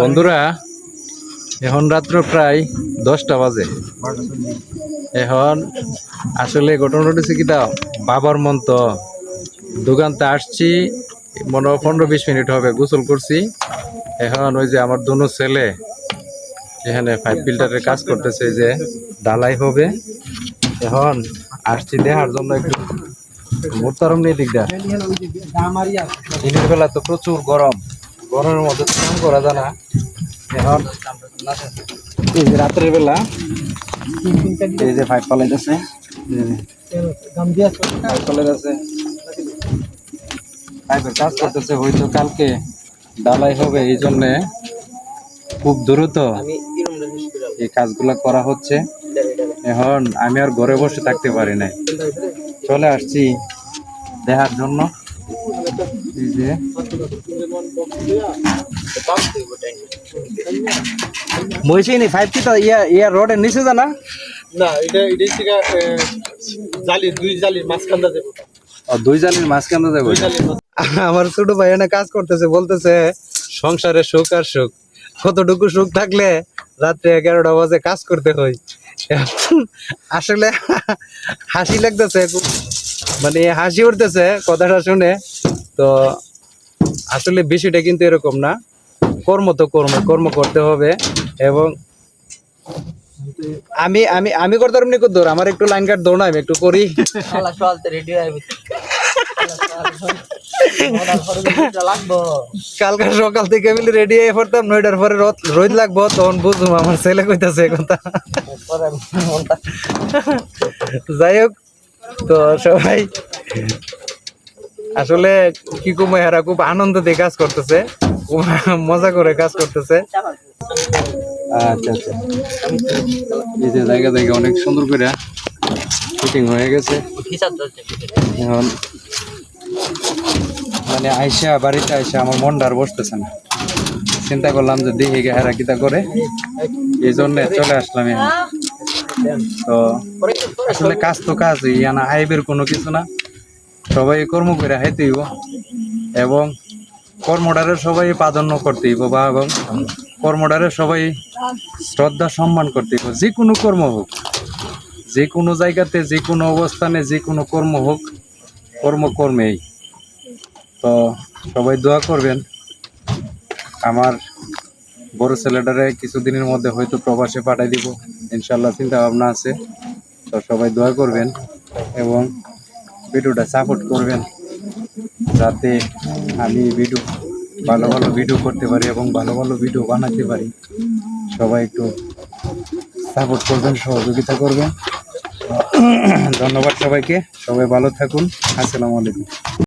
বন্ধুরা, এখন রাত্র প্রায় দশটা বাজে। এখন আসলে ঘটনা ঘটেছে কি তা বাবার মন তো দোকানতে আসছি, মনে পনেরো বিশ মিনিট হবে, গোসল করছি। এখন ওই যে আমার দুনো ছেলে, এখানে পাইপ ফিল্টারের কাজ করতেছে যে ডালাই হবে। এখন আসছি দেখার জন্য একটু মোতারম নেই দিকদার দিনের বেলা তো প্রচুর গরম। গরমের মধ্যে স্নান করা যায় না। এখন এই যে রাত্রের বেলা এই যে পাইপ পালাইতেছে। পাইপ পালাইতেছে। পাইপের কাজ করতেছে হয়তো কালকে ডালাই হবে এই জন্য খুব দ্রুত এই কাজগুলো করা হচ্ছে। এখন আমি আর ঘরে বসে থাকতে পারি নাই। চলে আসছি দেখার জন্য। এই যে। মহিষী ফাইভ কি তো ইয়া ইয়া রোডের নিচে জানা না? এটা এটা থেকে জালি দুই জালির মাঝখান যাবে ও দুই জালির মাঝখানে যাব দুই জালির মাঝ- আমার ছোট ভাই এনে কাজ করতেছে বলতেছে সংসারে সুখ আর সুখ। কতটুকু সুখ থাকলে রাত্রে এগারোটা বাজে কাজ করতে হয়। আসলে হাসি লাগতেছে মানে হাসি উঠতেছে কথাটা শুনে। তো আসলে বিষয়টা কিন্তু এরকম না। কর্ম তো কর্ম কর্ম করতে হবে এবং আমি আমি আমি করতে পারব নি কদ্দুর আমার একটু লাইন কাট দৌড় আমি একটু করি। কালকে সকাল থেকে মিলে রেডি হয়ে পড়তাম নয়টার পরে রোদ- লাগবো তখন বুঝব আমার ছেলে কইতাছে কথা। যাই হোক তো সবাই আসলে কি কুমো, এরা খুব আনন্দ দিয়ে কাজ করতেছে। মজা করে কাজ করতেছে। আচ্ছা আচ্ছা। এই জায়গা জায়গা অনেক সুন্দর করে শুটিং হয়ে গেছে। মানে আইসা, বাড়িতে আইসা আমার মনটা আর বসতেছে না। চিন্তা করলাম যে দেখি হেরা কিতা করে। এই জন্য চলে আসলাম তো আসলে কাজ তো কাজ ইয়ানা আইবের কোনো কিছু না। সবাই কর্ম করে হাইতে হইব। এবং কর্মটারে সবাই প্রাধান্য করতে হইব বা এবং কর্মটারে সবাই শ্রদ্ধা, সম্মান করতে যে কোনো কর্ম হোক, যে কোনো জায়গাতে, যে কোনো অবস্থানে, যে কোনো কর্ম হোক, কর্ম কর্মেই। তো সবাই দোয়া করবেন। আমার বড় ছেলেটারে কিছুদিনের মধ্যে হয়তো প্রবাসে পাঠাই দিব। ইনশাল্লাহ চিন্তা ভাবনা আছে। তো সবাই দোয়া করবেন। এবং ভিডিওটা সাপোর্ট করবেন। যাতে আমি ভিডিও, ভালো ভালো ভিডিও করতে পারি এবং ভালো ভালো ভিডিও বানাতে পারি। সবাই একটু সাপোর্ট করবেন, সহযোগিতা করবেন। ধন্যবাদ সবাইকে। সবাই ভালো থাকুন। আসসালামু আলাইকুম।